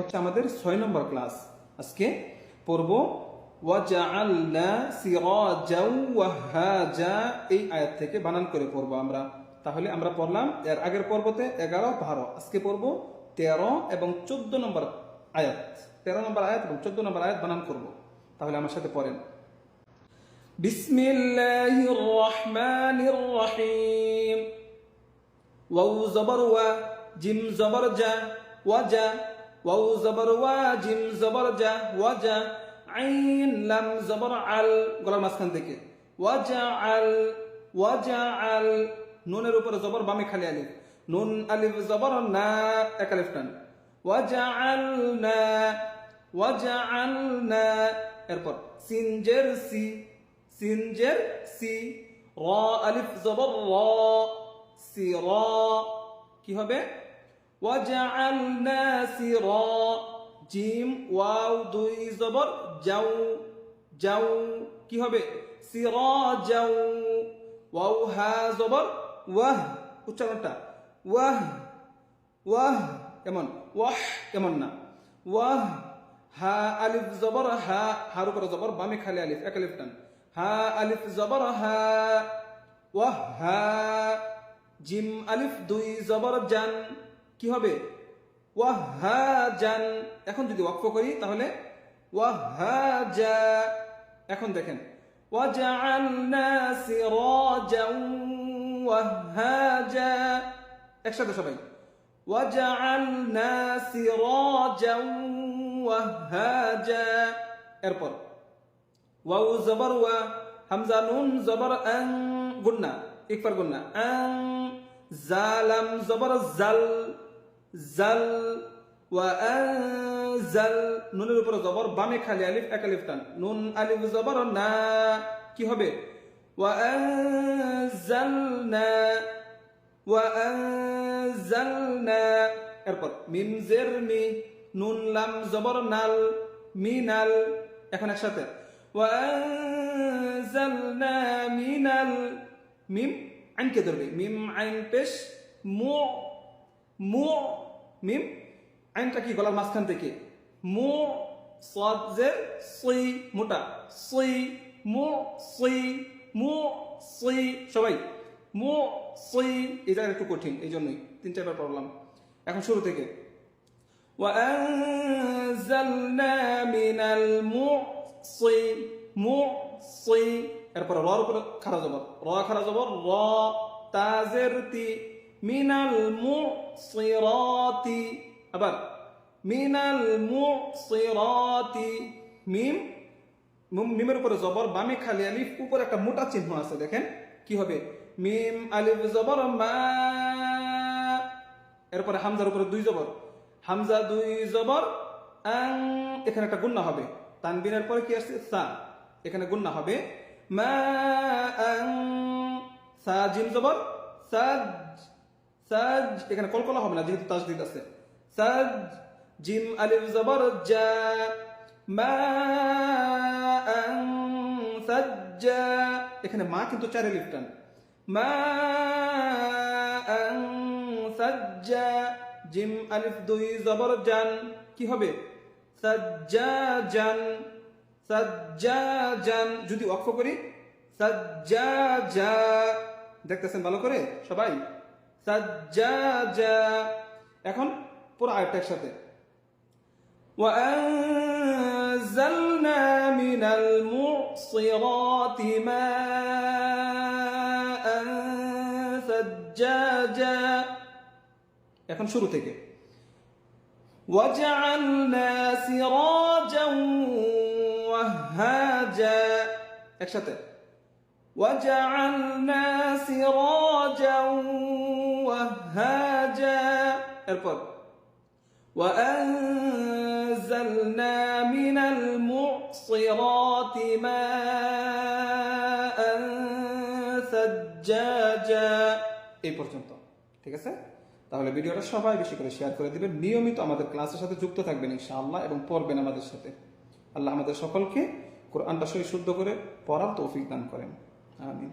হচ্ছে আমাদের ছয় নম্বর ক্লাস আজকে পড়ব ওয়াজআলনা সিরাজাও ওয়াহাজা এই আয়াত থেকে বানান করে পড়বো আমরা তাহলে আমরা পড়লাম এর আগের পর্বতে এগারো বারো আজকে পড়বো তেরো এবং চোদ্দ নম্বর আয়াত তেরো নম্বর আয়াত এবং চোদ্দ নম্বর আয়াত বানান করব তাহলে আমার সাথে পড়েন بسم الله الرحمن الرحيم واو زبر و جيم زبر جا وجا ওয়াউ জবর ওয়া, জিম জবর জা, ওয়া জা, আইন লাম জবর আল, গলার মাঝখান থেকে। ওয়া জা আল, ওয়া জা আল, নুনের উপরে জবর, বামে খালি আলিফ। নুন, আলিফ, জবর, না, এক আলিফ ওয়া জা আল, না, ওয়া জা আল, না, এরপর সি সি আলিফ, জবর সি কি হবে? ওয়াজআলনা সিরা জিম ওয়াও দুই জবর যাও যাও কি হবে? সিরাজাও ওয়াও হা জবর ওয়াহ উচ্চারণটা। ওয়াহ ওয়াহ কেমন ওয়াহ কেমন না। ওয়াহ হা আলিফ জবর, হা হার উপরে জবর, বামে খালি আলিফ, এক আলিফ টান হা আলিফ জবর, হা ওয়াহ হা জিম আলিফ, দুই জবর, জান। কি হবে ওয়াহ হা জান এখন যদি ওয়াকফ করি তাহলে ওয়াহ হা জা এখন দেখেন وجعلنا سراجا وهاجا একসাথে সবাই وجعلنا سراجا وهاجا এরপর ওয়াও জবর ওয়া হামজা নুন জবর আং গুন্না একবার গুন্না আং জালাম জবর জাল জাল আনজাল নুনের উপরে জবর, বামে খালি আলিফ, এক আলিফ টান। নুন, আলিফ, জবর, না। কি হবে? ওয়া আনজালনা এরপর, মিম, জের, মি, নুন, লাম, জবর, নাল মিনাল এখন একসাথে। আনজালনা মিনাল মিম, আইনকে ধরবে। মিম, আইন, পেশ, মু মু মিম আইনটা কি গলার মাঝখান থেকে মু সাজের সই মোটা সই মু সই মু সই সবাই মু সই এই জায়গাটা একটু কঠিন এই জন্যই তিন চারবার পড়লাম এখন শুরু থেকে وأنزلنا من المعصي معصي এরপর রর উপরে খারা জবর র খারা জবর র তাজের তি মিনাল মুসিরাতি আবার মিনাল মুসিরাতি মিম মিমের উপরে জবর, বামে খালি আলিফ, উপরে একটা মোটা চিহ্ন আছে, দেখেন কি হবে? মিম, আলিফ, জবর, মা, এরপরে হামজার উপরে দুই জবর, হামজা দুই জবর, আং, এখানে একটা গুন্না হবে, তানবিনের পরে কি আসছে? সা, এখানে গুন্না হবে, মা, আং, সা, জিম জবর সাজ সাজ, এখানে কলকলা হবে না, যেহেতু তাজদিদ আছে। সাজ, জিম আলিফ জবর জা, মা সাজ্জা। এখানে মা কিন্তু চার টান। মা আং সাজ্জা, জিম আলিফ দুই জবর জান। কি হবে? সাজ্জাজান সাজ্জাজান যদি অক্ষ করি সাজ্জাজা দেখতেছেন ভালো করে? সবাই? সাজ্জাজা এখন পুরো আয়টা একসাথে وأنزلنا من المعصرات ماء ثجاجا এখন শুরু থেকে وجعلنا سراجا وهاجا একসাথে وجعلنا سراجا وهاجا এরপর وأنزلنا من المعصرات ماء ثجاجا এই পর্যন্ত ঠিক আছে তাহলে ভিডিওটা সবাই বেশি করে শেয়ার করে দিবেন নিয়মিত আমাদের ক্লাসের সাথে যুক্ত থাকবেন ইনশাআল্লাহ এবং পড়বেন আমাদের সাথে আল্লাহ আমাদের সকলকে কোরআনটা সহি শুদ্ধ করে পড়ার তৌফিক দান করেন আমিন